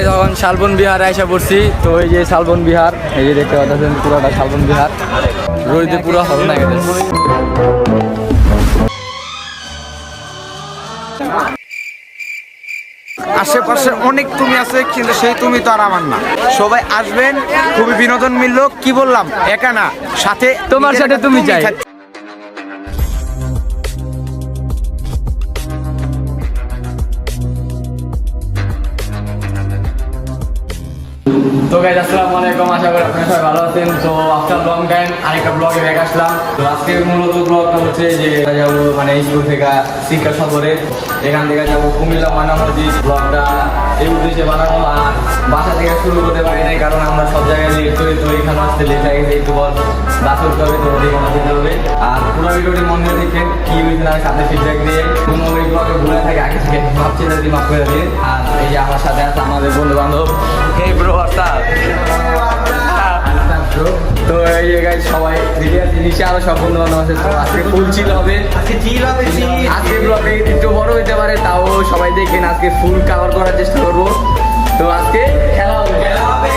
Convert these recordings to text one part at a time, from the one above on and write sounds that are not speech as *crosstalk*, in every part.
এখন শালবন বিহার এসে পড়ছি তো এই যে শালবন বিহার এই যে দেখতে পাচ্ছেন পুরোটা শালবন বিহার। রোদে পুরো হবে না গেছে আশেপাশে অনেক তুমি আছে কিন্তু সেই তুমি তো আর আমার না। সবাই আসবেন খুবই বিনোদন মিললো কি বললাম? একা না সাথে তোমার সাথে তুমি চাই। তো গাইজ আসসালামু আলাইকুম, আশা করি আপনারা সবাই ভালো আছেন। তো আফটার লং টাইম আরেকটা ব্লগে ব্যাক আসলাম। তো আজকে মূলত ব্লগটা হচ্ছে যে যাব মানে স্কুল থেকে শিক্ষা সফরে। এখান থেকে যাব কুমিল্লা মানা মসজিদ ব্লগটা এই উদ্দেশ্যে বানানো আর বাসা থেকে শুরু করতে পারি নাই, কারণ আমরা সব জায়গায় লেট করি তো এখানে আসতে লেট গেছে একটু বল বাস উঠতে হবে তো ওদিকে আমার যেতে হবে। আর পুরো ভিডিওটি মন দিয়ে দেখেন কি হয়েছে না সাথে ফিডব্যাক দিয়ে। কোনো ওই ব্লগে ভুলে থাকে, আগে থেকে ভাবছি যদি মাফ করে দিয়ে আর এই যে আমার সাথে আছে আমাদের বন্ধু বান্ধব এই ব্রো তো এই জায়গায় সবাই আছে নিচে আরও সব বন্ধু বান্ধব আছে তো আজকে ফুল চিল হবে। আজকে ব্লগে একটু বড় হতে পারে তাও সবাই দেখেন আজকে ফুল কভার করার চেষ্টা করব। তো আজকে খেলা হবে। খেলা হবে।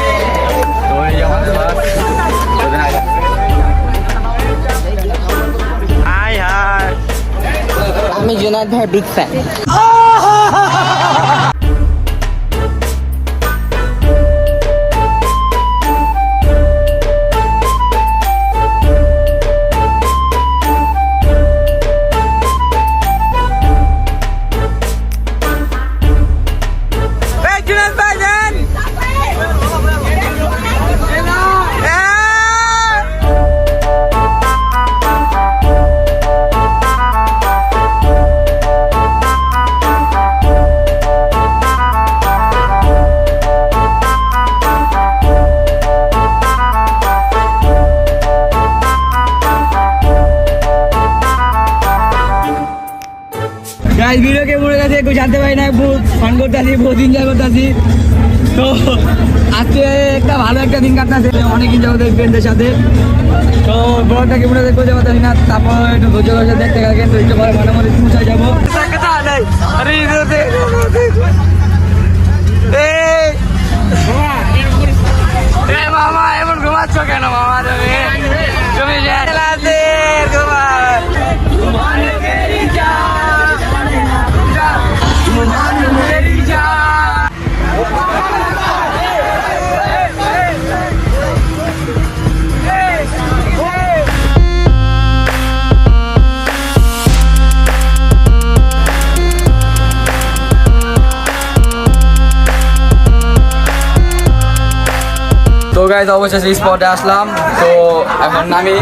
তো এই আমাদের। আমি জুনাদ ভাই বিগ ফ্যান একটা ভালো একটা দিন কাটতেছে, অনেক এনজয় করতে ফ্রেন্ডদের সাথে। তো ব্লগটা কেমন আছে করতে পারতেছি না, তারপর একটু ধৈর্য ধৈর্য দেখতে গেলে কিন্তু একটু পরে মানে মনে পৌঁছায় যাব। মামা এমন ঘুমাচ্ছ কেন মামা তুমি? তুমি গাইজ অবশেষে স্পটে আসলাম তো এখন আমি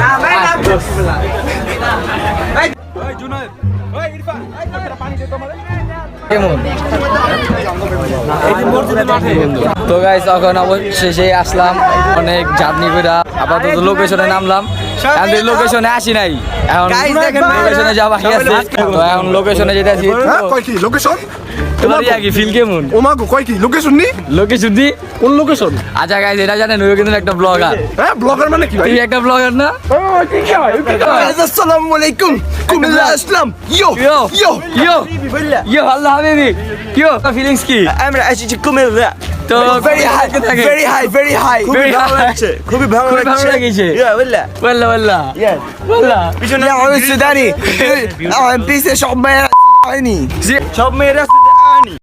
কেমন? তো গাইজ এখন অবশেষে আসলাম অনেক জার্নি করে আপাতত লোকেশনে নামলাম লোকেশনে আসি নাই। এখন লোকেশনে যাওয়া আছে। তো এখন লোকেশনে যেতে হ্যাঁ কি লোকেশন তোমার ইয়া কি ফিল কেমন ওমাগো কয় কি? লোকেশন নি? লোকেশন দি? কোন লোকেশন আচ্ছা গাইজ এটা জানেন ওই কিন্তু একটা ব্লগার হ্যাঁ ব্লগার মানে কি তুই একটা ব্লগার না? আসসালামু আলাইকুম। কুমিল্লা আসলাম? ইয়ো ইয়ো ইয়ো। ইয়ো। ইয়ো আল্লাহ হাবিবি। ইয়ো ফিলিংস কি? আমরা কুমিল্লা তো very high very high very high খুবই ভালো লাগছে খুবই ভালো লাগছে। ইয়া বললা ওয়াল্লা ওয়াল্লা ওয়াল্লা পিছনে আমি সুদানি। আমি পিছে সব মেয়েরা আইনি সব মেয়েরা আইনি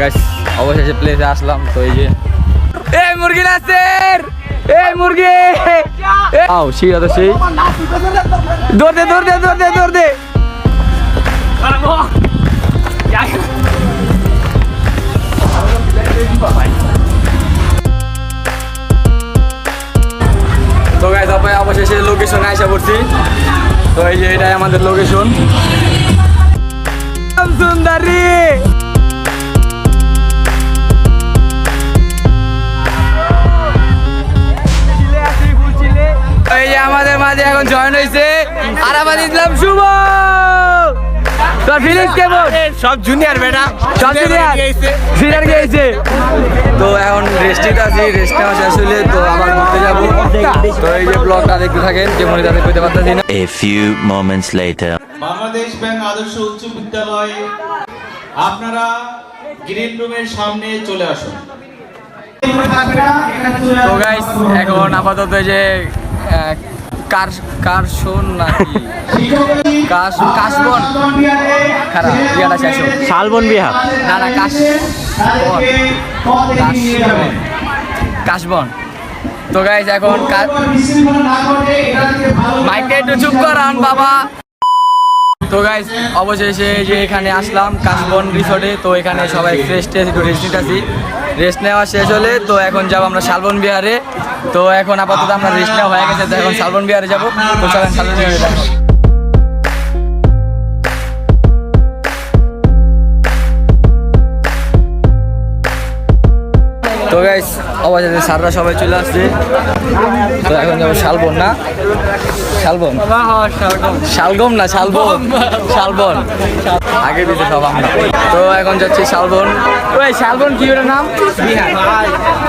গাইস অবশেষে প্লেসে আসলাম তো এই যে এই মুরগি নাচের! এই মুরগি! আও সেই তো সেই দৌড় দে দৌড় দে দৌড় দে দৌড় দে। তো গাইস আপনি অবশেষে লোকেশনে আসা পড়ছি। তো এই যে এটাই আমাদের লোকেশন যে আমাদের মাঝে এখন জয়েন হয়েছে আর আমাদের ইসলাম শুভ তোর ফিলিংস কেমন সব জুনিয়র বেটা। সব সিনিয়র সিনিয়র গিয়েছে। তো এখন রেস্টে আছি রেস্ট নেওয়া শেষ হলে তো আবার ঘুরতে যাব। তো এই যে ব্লগটা দেখতে থাকেন যে মনে তাদের পেতে পারতেছি না। A few moments later. Bangladesh bank আদর্শ উচ্চ বিদ্যালয়ে আপনারা গ্রিন রুমের সামনে চলে আসুন। তো গাইস এখন আপাতত এই যে আহ, কার কারশন নাকি? কাশ কাশবন। খারাপ ইয়াটা শেষ শালবন বিহার না না কাশ কাশবন। কাশবন। তো গাইস এখন মাইকে একটু চুপ করান বাবা। তো গাইস অবশেষে যে এখানে আসলাম কাশবন রিসোর্টে তো এখানে সবাই রেস্ট একটু রেস্ট নিতেছি রেস্ট নেওয়া শেষ হলে তো এখন যাব আমরা শালবন বিহারে। তো এখন আপাতত আমরা রেস্ট নেওয়া হয়ে গেছে, তো এখন শালবন বিহারে যাব। তো চলেন শালবন বিহারে তো গাইস অবাজাতে সাররা সবাই চলে আসছে। তো এখন যাব শালবন, না? শালবন? শালগম না, শালবন? শালবন। আগে দিতে সব আমরা তো এখন যাচ্ছি শালবন। শালবন কি নাম?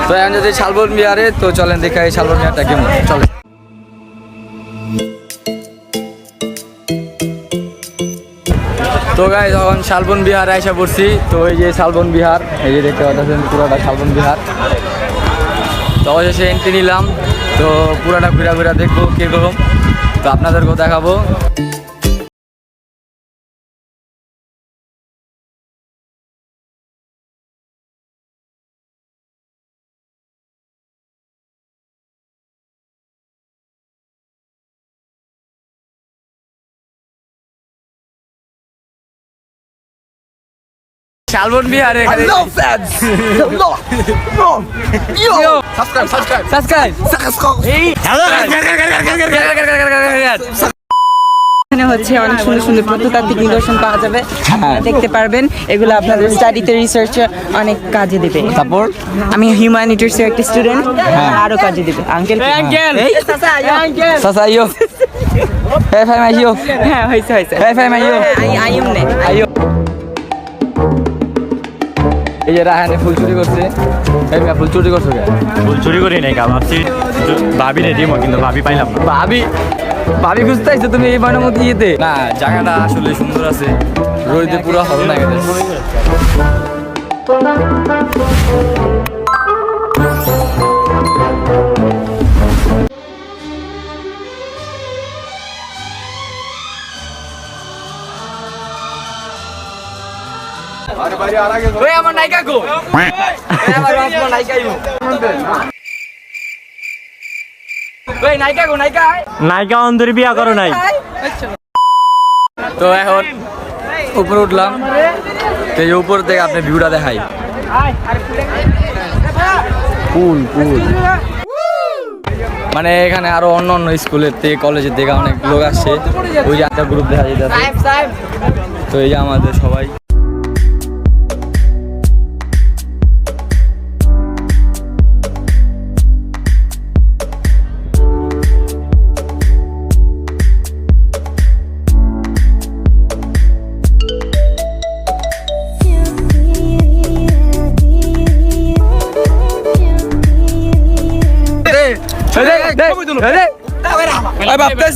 তো এখন যাচ্ছি শালবন বিহারে। তো চলেন দেখাই শালবন বিহারটা কেমন? চলে তো গাই তখন শালবন বিহার আইসা পড়ছি। তো এই যে শালবন বিহার, এই যে দেখতে পাচ্ছেন পুরোটা শালবন বিহার। তো অবশেষে এন্ট্রি নিলাম। তো পুরোটা ঘুরা ঘুরা দেখব কীরকম। তো আপনাদেরকেও দেখাবো। শালবন বিহারে সাবস্ক্রাইব এখানে হচ্ছে অনেক সুন্দর সুন্দর প্রত্নতাত্ত্বিক নিদর্শন পাওয়া যাবে দেখতে পারবেন এগুলো আপনাদের স্টাডিতে রিসার্চে অনেক কাজে দেবে তারপর আমি হিউম্যানিটিসের একটা স্টুডেন্ট আরও কাজে দেবে আঙ্কেল আঙ্কেল এই চাচা, আঙ্কেল সাসা ইয়ো হে ফাই মাই ইয়ো হ্যাঁ হয়েছে হয়েছে হে ফাই মাই ইয়ো আই আইম নে আইয়ো এই যে রাহানে ফুল চুরি করছে। এই মিয়া ফুল চুরি করছ ফুল চুরি করি নাই কা ভাবছি ভাবি রে দিমো কিন্তু ভাবি পাইলাম না। ভাবি ভাবি খুঁজতে আইছো তুমি এই বানের মধ্যে ইয়েতে? না জায়গাটা আসলে সুন্দর আছে। রোদে পুরো হল না গেছে। ওই আমার নায়িকা এই আমার আমার নায়িকা ইমো। ওই নায়িকা কো নায়িকা নায়িকা অন্ধের বিয়া করো নাই। তো এখন উপরে উঠলাম। তো এই উপর থেকে আপনি ভিউটা দেখাই। পুল পুল মানে এখানে আরও অন্য অন্য স্কুলের থেকে কলেজের থেকে অনেক লোক আসছে ওই যে একটা গ্রুপ দেখা যেতে তো এই যে আমাদের সবাই।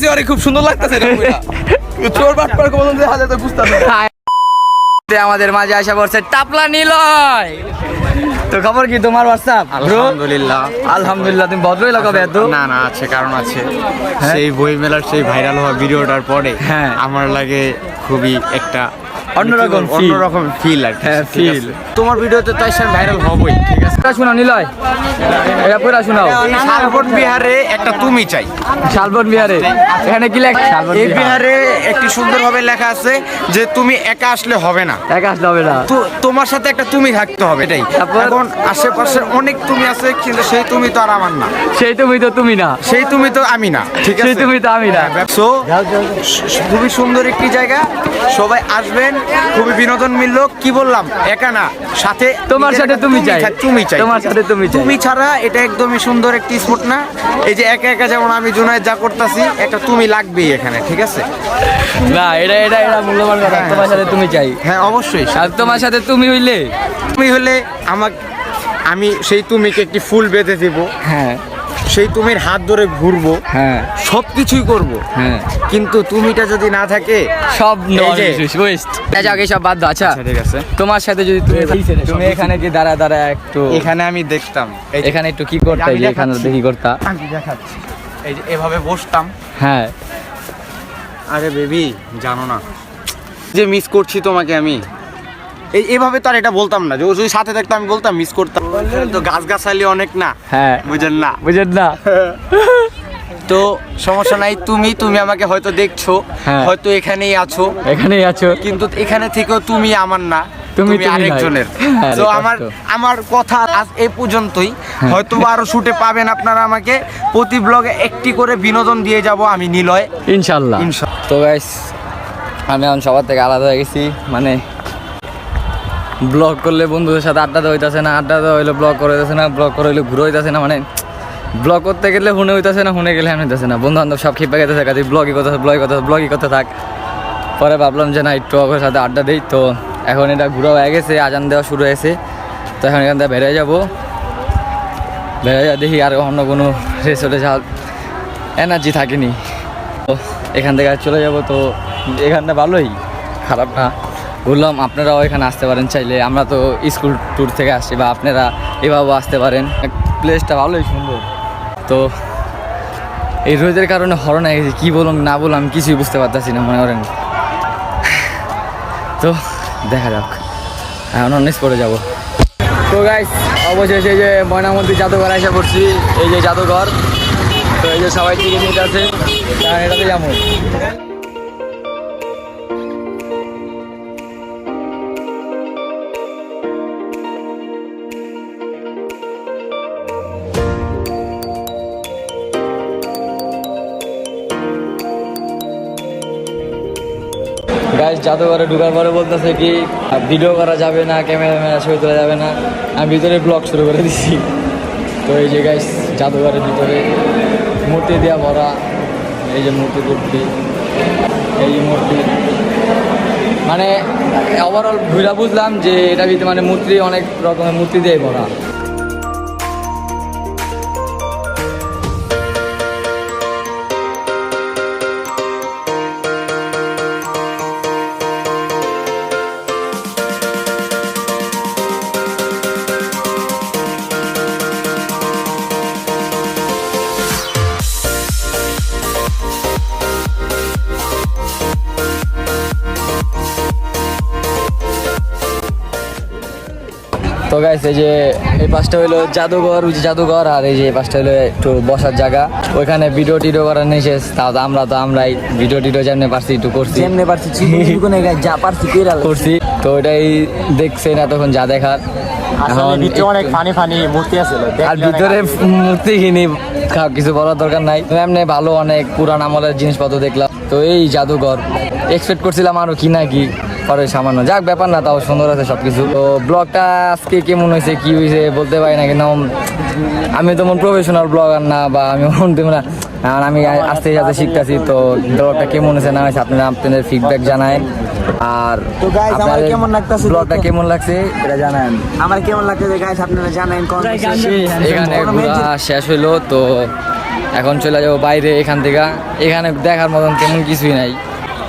ভাবতেছি আরে খুব সুন্দর লাগতেছে চোর বাটপার কোন দেখা যায় তো বুঝতে তে আমাদের মাঝে আসা পড়ছে টাপলা নিলয়। তো খবর কি তোমার হোয়াটসঅ্যাপ আলহামদুলিল্লাহ। আলহামদুলিল্লাহ তুমি ভদ্রই লাগাবে এত। না না আছে কারণ আছে। সেই বই মেলার সেই ভাইরাল হওয়া ভিডিওটার পরে হ্যাঁ। আমার লাগে খুবই একটা অন্যরকম অন্যরকম ফিল আর হ্যাঁ, feel। তোমার ভিডিওতে তো এসে ভাইরাল হবই ঠিক আছে? শোনাও নিলয়। এটা পুরা শোনাও। শালবন বিহারে একটা তুমি চাই। শালবন বিহারে। এখানে কি লেখ? শালবন এই বিহারে। একটি সুন্দরভাবে লেখা আছে যে তুমি একা আসলে হবে না। একা আসলে হবে না। তো তোমার সাথে একটা তুমি থাকতে হবে এটাই। এখন আশেপাশে অনেক তুমি আছে কিন্তু সেই তুমি তো আর আমার না। সেই তুমি তো তুমি না। সেই তুমি তো আমি না ঠিক আছে? সেই তুমি তো আমি না। সো খুবই সুন্দর একটি জায়গা। সবাই আসবেন খুবই বিনোদন মিলল কি বললাম? একা না সাথে তোমার সাথে তুমি চাই। তুমি চাই। তোমার সাথে তুমি চাই। তুমি ছাড়া এটা একদমই সুন্দর একটি স্পট না। এই যে একা একা যেমন আমি দুজনে যা করতেছি একটা তুমি লাগবেই এখানে ঠিক আছে? না এটা এটা এটা মূল্যবান কথা। তোমার সাথে তুমি চাই। হ্যাঁ অবশ্যই। তোমার সাথে তুমি হইলে? তুমি হলে আমাকে আমি সেই তুমিকে একটি ফুল বেঁধে দেব। হ্যাঁ। সেই তুমির হাত ধরে ঘুরবো হ্যাঁ। সব কিছুই করব। হ্যাঁ। কিন্তু তুমিটা যদি না থাকে সব যে- যাক এসব বাদ দাও। আচ্ছা ঠিক আছে। তোমার সাথে যদি তুমি তুমি এখানে কি দাঁড়া দাঁড়া একটু এখানে আমি দেখতাম। যে- এখানে একটু কি করতে আমি যে এখানে দেখি করতা। আমি দেখাচ্ছি। এই যে এভাবে বসতাম। হ্যাঁ। আরে বেবি জানো না। যে মিস করছি তোমাকে আমি। এই এভাবে তো আর এটা বলতাম না। যে ও যদি সাথে থাকতো আমি বলতাম মিস করতাম। তো গাছ গাছালি অনেক না। হ্যাঁ। বুঝেন না। বুঝেন না। *laughs* তো সমস্যা নাই তুমি তুমি আমাকে হয়তো দেখছ হ্যাঁ। হয়তো এখানেই আছো। এখানেই আছো। কিন্তু এখানে থেকেও তুমি আমার না তুমি আরেকজনের। হ্যাঁ, তো আমার আমার কথা আজ এই পর্যন্তই। হয়তো বা আরও শুটে পাবেন আপনারা আমাকে। প্রতি ব্লগে একটি করে বিনোদন দিয়ে যাব আমি নিলয়। ইনশাল্লাহ। ইনশাল্লাহ। তো গাইস আমি এখন সবার থেকে আলাদা হয়ে গেছি। মানে ব্লগ করলে বন্ধুদের সাথে আড্ডা দেওয়া হইতাছে না, আড্ডা দেওয়া হইলে ব্লগ করে হইতাছে না, ব্লগ করে হইলে ঘুরে হইতাছে না মানে ব্লগ করতে গেলে হুনে হইতেছে না, হুনে গেলে আমি হইতাছে না। বন্ধু বান্ধব সব খেপে গেতে থাকে ব্লগই কথা ব্লগই কথা, ব্লগই করতে থাক। পরে ভাবলাম যে না, একটু ওদের সাথে আড্ডা দিই, তো এখন এটা ঘুরা হয়ে গেছে, আজান দেওয়া শুরু হয়েছে। তো এখন এখান থেকে বেড়ে যাব। বেড়ে যা দেখি আর অন্য কোনো রেসর্টে যা এনার্জি থাকেনি। তো এখান থেকে চলে যাব, তো এখানটা ভালোই, খারাপ না। বললাম, আপনারাও এখানে আসতে পারেন চাইলে। আমরা তো স্কুল ট্যুর থেকে আসছি বা আপনারা এভাবেও আসতে পারেন। প্লেসটা ভালোই সুন্দর। তো এই রোদের কারণে হরণ হয়ে গেছে কী বলুন, না বললাম কিছুই বুঝতে পারতেছি না, মনে করেন। তো দেখা যাক। এখন অনেক পরে যাব। তো গাইস অবশেষে এই যে ময়নামন্দির জাদুঘর এসে পড়ছি, এই যে জাদুঘর। তো এই যে সবাই টিকিট নিতে আছে এটাতে যাব। জাদুঘরে ঢুকার পরে বলতেছে কি ভিডিও করা যাবে না ক্যামেরা ম্যামেরা ছবি তোলা যাবে না। আমি ভিতরে ব্লগ শুরু করে দিছি। তো এই যে গাইস জাদুঘরের ভিতরে মূর্তি দেওয়া ভরা, এই যে মূর্তি টুর্তি এই যে মূর্তি মানে ওভারঅল ঘুরা বুঝলাম যে এটা ভিতরে মানে মূর্তি, অনেক রকমের মূর্তি দিয়ে ভরা। তো গাইস এই যে এই পাশটা হলো জাদুঘর জাদুঘর আর এই যে এই পাশটা হলো একটু বসার জায়গা। ওইখানে ভিডিও টিডিও করার তাও তো আমরা তো আমরাই ভিডিও টিডিও যেমনি পারছি একটু করছি। জানতে পারছি যা পারছি করছি। তো ওইটাই দেখছেন এতক্ষণ যা দেখার। অনেক ফানি ফানি মূর্তি আছে আর ভিতরে মূর্তি কিনি। খা- কিছু বলার দরকার নাই। এমনি ভালো অনেক পুরান আমলের জিনিসপত্র দেখলাম। তো এই জাদুঘর। এক্সপেক্ট করছিলাম আরও কি না কি পরে সামান্য। যাক, ব্যাপার না, তাও সুন্দর আছে সবকিছু। তো ব্লগটা আজকে কেমন হয়েছে, কি হয়েছে বলতে পারি না, কিন্তু আমি তো মন প্রফেশনাল ব্লগার না, বা আমি মন তেমন না। আমি আস্তে আস্তে শিখতেছি, তো ব্লগটা কেমন হয়েছে না হয়েছে আপনারা আপনাদের ফিডব্যাক জানায়। আর তো গাইস আমার কেমন লাগতাছে ব্লগটা কেমন লাগছে এটা জানান। আমার কেমন লাগতেছে গাইস আপনারা জানেন কোন এখানে শেষ হইল তো এখন চলে যাব বাইরে এখান থেকে। এখানে দেখার মতন তেমন কিছুই নাই।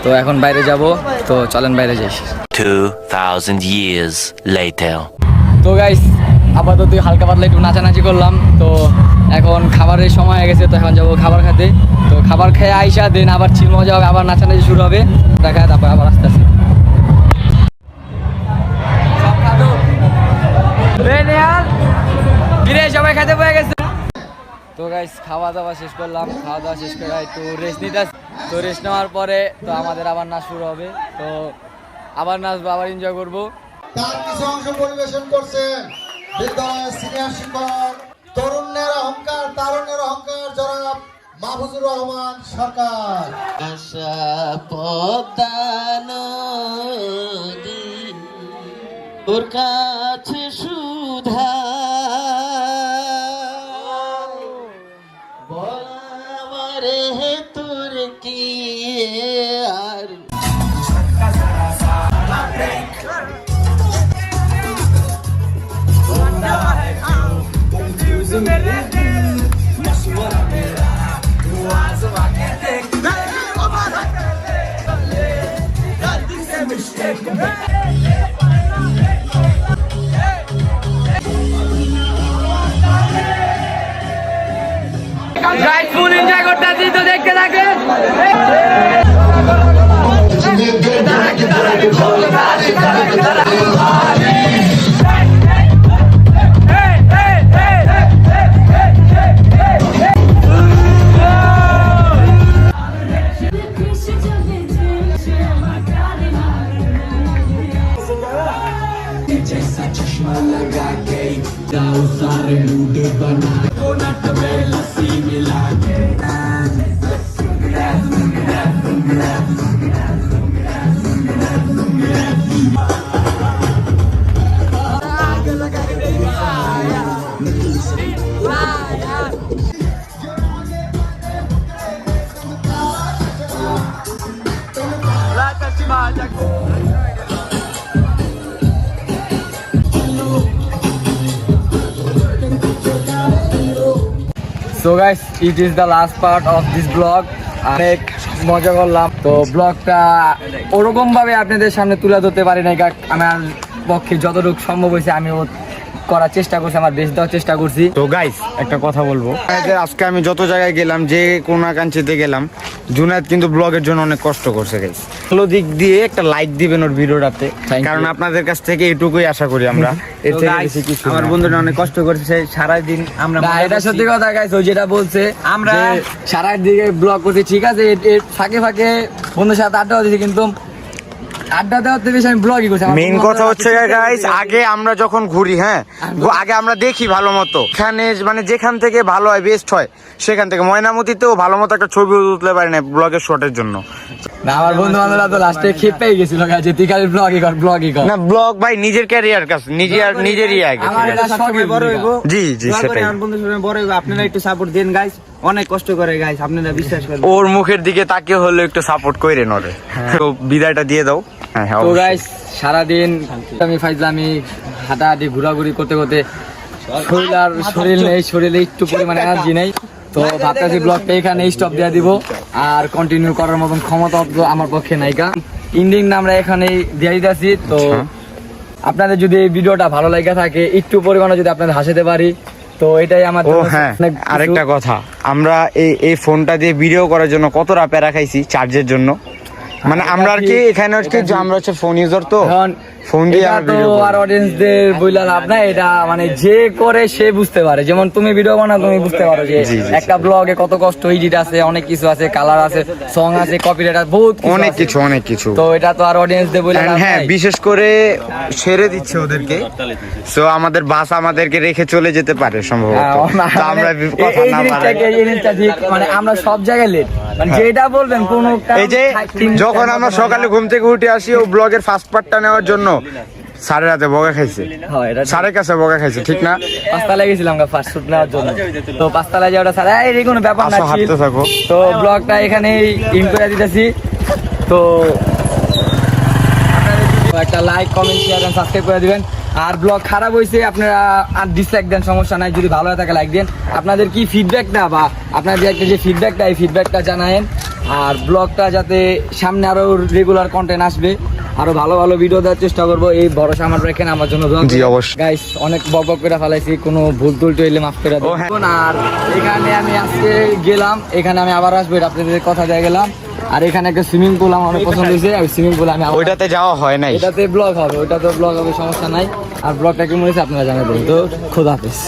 তো এখন বাইরে যাব তো চলেন বাইরে যাই। 2,000 years later. তো গাইস আপাতত হালকা পাতলা একটু নাচানাচি করলাম, তো এখন খাবারের সময় হয়ে গেছে, তো এখন যাব খাবার খেতে। তো খাবার খেয়ে আইসা, দেন আবার চিল মজা হবে, আবার নাচানাচি শুরু হবে। দেখা তারপর আবার আস্তে আস্তে গেছে। তো গাইস খাওয়া দাওয়া শেষ করলাম, খাওয়া দাওয়া শেষ করে একটু রেস্ট নিতে তো রেস্ট নেওয়ার পরে, তো আমাদের আবার নাচ শুরু হবে। তো আবার নাচবো, আবার এনজয় করব। পরিবেশন বিদ্যালয়ের সিনিয়র শিক্ষক তরুণের অহংকার তারুণের অহংকার জনাব মাহফুজুর রহমান সরকার। আশা পদ্মা নদী করতেছি তো দেখতে থাকেন it is the last part of this blog অনেক মজা করলাম। তো ব্লগটা ওরকমভাবে আপনাদের সামনে তুলে ধরতে পারি না আমার পক্ষে যতটুকু সম্ভব হয়েছে, আমি করার চেষ্টা করছি আমার বেশ দেওয়ার চেষ্টা করছি। তো গাইস একটা কথা বলব। আজকে আমি যত জায়গায় গেলাম যে কোনাকাঞ্চিতে গেলাম জুনায়েদ কিন্তু ব্লগের জন্য অনেক কষ্ট করছে গাইস ভালো দিক দিয়ে একটা লাইক দিবেন ওর ভিডিওটাতে. কারণ আপনাদের কাছ থেকে এটুকুই আশা করি আমরা। *laughs* এর তো থেকে guys, বেশি কিছু আমার। বন্ধুরা অনেক কষ্ট করছে সারা দিন আমরা এটা সত্যি কথা গাইস ও যেটা বলছে আমরা সারা দিকে ব্লগ করছি ঠিক আছে ফাঁকে ফাঁকে বন্ধুর সাথে আড্ডা কিন্তু আড্ডা দেওয়ার থেকে বেশি আমি ব্লগই করছি মেইন কথা হচ্ছে গাইস আগে আমরা যখন ঘুরি হ্যাঁ আগে আমরা দেখি ভালো মতো। এখানে মানে যেখান থেকে ভালো হয় বেস্ট হয় সেখান থেকে। ময়নামতিতেও ভালো মতো একটা ছবি তুলতে পারি না ব্লগের শটের জন্য। আমার বন্ধু বান্ধবরা তো লাস্টে খেপেই গেছিল যে তুই খালি ব্লগই কর ব্লগই কর। না ব্লগ ভাই নিজের ক্যারিয়ার কাছে নিজের নিজেরই আগে। আমার এটা শখের বড় হইব। জি জি সেটাই। বড় আপনারা একটু সাপোর্ট দেন গাইস অনেক কষ্ট করে গাইস আপনারা বিশ্বাস করেন ওর মুখের দিকে তাকিয়ে হলে একটু সাপোর্ট কইরেন ওরে তো বিদায়টা দিয়ে দাও। হ্যাঁ হ্যাঁ তো। গাইস সারাদিন আমি ফাইজলামি হাঁটাহাঁটি ঘোরাঘুরি করতে করতে শরীর আর শরীর নেই শরীরে একটু পরিমাণে এনার্জি নেই। তো ভাবতেছি ব্লগটা এখানে স্টপ দিয়ে দিব আর কন্টিনিউ করার মতন ক্ষমতা অত আমার পক্ষে নাই নাইকা ইন্ডিং আমরা এখানে দিয়ে দিতেছি তো আপনাদের যদি এই ভিডিওটা ভালো লাগে থাকে একটু পরিমাণে যদি আপনাদের হাসাতে পারি তো এটাই আমার ও হ্যাঁ আরেকটা কথা। আমরা এই এই ফোনটা দিয়ে ভিডিও করার জন্য কতটা প্যারা খাইছি চার্জের জন্য? মানে আমরা আর কি এখানে হচ্ছে আমরা হচ্ছে ফোন ইউজার তো। ফোন দিয়ে তো ভিডিও আর অডিয়েন্সদের বইলা লাভ নাই এটা মানে যে করে সে বুঝতে পারে। যেমন তুমি ভিডিও বানাও তুমি বুঝতে পারো যে একটা ব্লগে কত কষ্ট এডিট আছে অনেক কিছু আছে কালার আছে সং আছে কপিরাইট আছে বহুত অনেক কিছু অনেক কিছু। তো এটা তো আর অডিয়েন্সদের বইলা লাভ হ্যাঁ বিশেষ করে ছেড়ে দিচ্ছে ওদেরকে। সো আমাদের বাস আমাদেরকে রেখে চলে যেতে পারে সম্ভবত। হ্যাঁ, তো আমরা মানে কথা না পারে মানে আমরা সব জায়গায় লেট মানে যেটা বলবেন কোন এই যে যখন আমরা সকালে ঘুম থেকে উঠে আসি ও ব্লগের ফার্স্ট পার্টটা নেওয়ার জন্য সাড়ে বগা খাইছে। সাড়ে কাছে বগা খাইছে ঠিক না? পাঁচতলায় গেছিলাম ফার্স্ট শুট নেওয়ার জন্য। তো পাঁচতলায় যাওয়াটা সারা এই কোনো ব্যাপার না হাঁটতে থাকো। তো ব্লগটা এখানে ইন করে দিতেছি। তো একটা like comment share and subscribe করে দিবেন। আর ব্লগ খারাপ হয়েছে আপনারা আর ডিসলাইক দেন সমস্যা নাই। যদি ভালো থাকে লাইক দেন। আপনাদের কি ফিডব্যাকটা বা আপনাদের একটা যে ফিডব্যাকটা এই ফিডব্যাকটা জানায়েন। আর ব্লগটা যাতে সামনে আরও রেগুলার কন্টেন্ট আসবে। আরও ভালো ভালো ভিডিও দেওয়ার চেষ্টা করব। এই ভরসা আমার রেখেন আমার জন্য জি, অবশ্যই। গাইস অনেক বক বক করে ফেলাইছি কোনো ভুল টুল টইলে মাফ করে ও, দেবেন হ্যাঁ। আর এখানে আমি আজকে গেলাম এখানে আমি আবার আসব এটা আপনাদের কথা দিয়ে গেলাম। আর এখানে একটা সুইমিং পুল আমার অনেক পছন্দ হয়েছে ওই সুইমিং পুল আমি ওইটাতে যাওয়া হয় নাই। এটাতে ব্লগ হবে ওইটাতে ব্লগ হবে সমস্যা নাই। আর ব্লগটা কেমন হয়েছে আপনারা জানাবেন। তো খোদা হাফেজ।